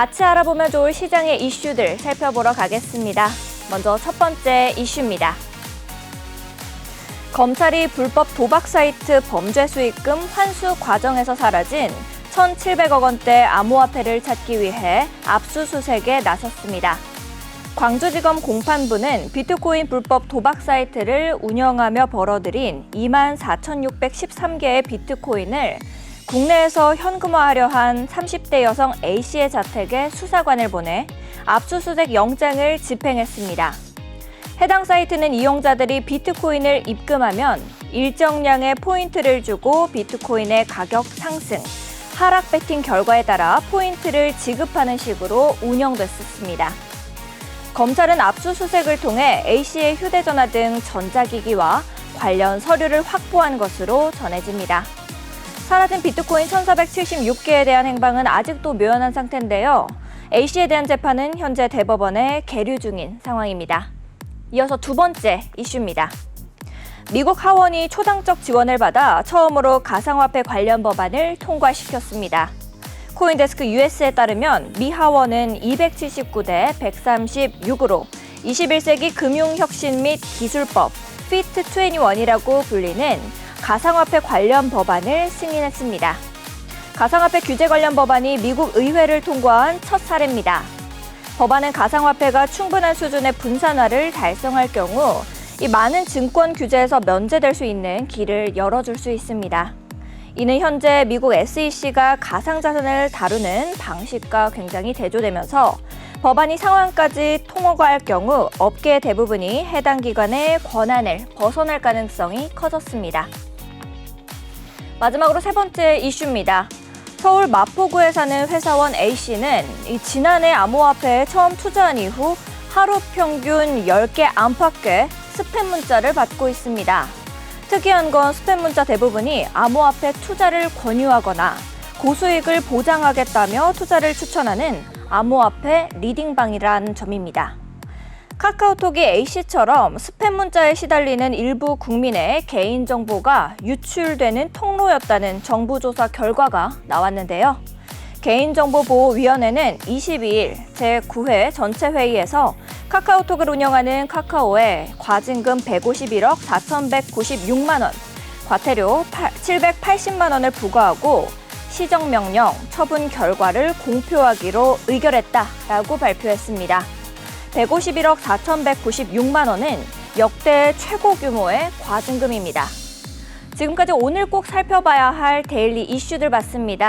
같이 알아보면 좋을 시장의 이슈들 살펴보러 가겠습니다. 먼저 첫 번째 이슈입니다. 검찰이 불법 도박 사이트 범죄 수익금 환수 과정에서 사라진 1,700억 원대 암호화폐를 찾기 위해 압수수색에 나섰습니다. 광주지검 공판부는 비트코인 불법 도박 사이트를 운영하며 벌어들인 2만 4,613개의 비트코인을 국내에서 현금화하려 한 30대 여성 A씨의 자택에 수사관을 보내 압수수색 영장을 집행했습니다. 해당 사이트는 이용자들이 비트코인을 입금하면 일정량의 포인트를 주고 비트코인의 가격 상승, 하락 배팅 결과에 따라 포인트를 지급하는 식으로 운영됐었습니다. 검찰은 압수수색을 통해 A씨의 휴대전화 등 전자기기와 관련 서류를 확보한 것으로 전해집니다. 사라진 비트코인 1,476개에 대한 행방은 아직도 묘연한 상태인데요. A씨에 대한 재판은 현재 대법원에 계류 중인 상황입니다. 이어서 두 번째 이슈입니다. 미국 하원이 초당적 지원을 받아 처음으로 가상화폐 관련 법안을 통과시켰습니다. 코인데스크 US에 따르면 미 하원은 279대 136으로 21세기 금융혁신 및 기술법 피트 21이라고 불리는 가상화폐 관련 법안을 승인했습니다. 가상화폐 규제 관련 법안이 미국 의회를 통과한 첫 사례입니다. 법안은 가상화폐가 충분한 수준의 분산화를 달성할 경우 이 많은 증권 규제에서 면제될 수 있는 길을 열어줄 수 있습니다. 이는 현재 미국 SEC가 가상자산을 다루는 방식과 굉장히 대조되면서 법안이 상황까지 통과할 경우 업계 대부분이 해당 기관의 권한을 벗어날 가능성이 커졌습니다. 마지막으로 세 번째 이슈입니다. 서울 마포구에 사는 회사원 A씨는 이 지난해 암호화폐에 처음 투자한 이후 하루 평균 10개 안팎의 스팸 문자를 받고 있습니다. 특이한 건 스팸 문자 대부분이 암호화폐 투자를 권유하거나 고수익을 보장하겠다며 투자를 추천하는 암호화폐 리딩방이라는 점입니다. 카카오톡이 A씨처럼 스팸 문자에 시달리는 일부 국민의 개인정보가 유출되는 통로였다는 정부 조사 결과가 나왔는데요. 개인정보보호위원회는 22일 제9회 전체 회의에서 카카오톡을 운영하는 카카오에 과징금 151억 4,196만 원, 과태료 780만 원을 부과하고 시정명령 처분 결과를 공표하기로 의결했다라고 발표했습니다. 151억 4,196만 원은 역대 최고 규모의 과징금입니다. 지금까지 오늘 꼭 살펴봐야 할 데일리 이슈들 봤습니다.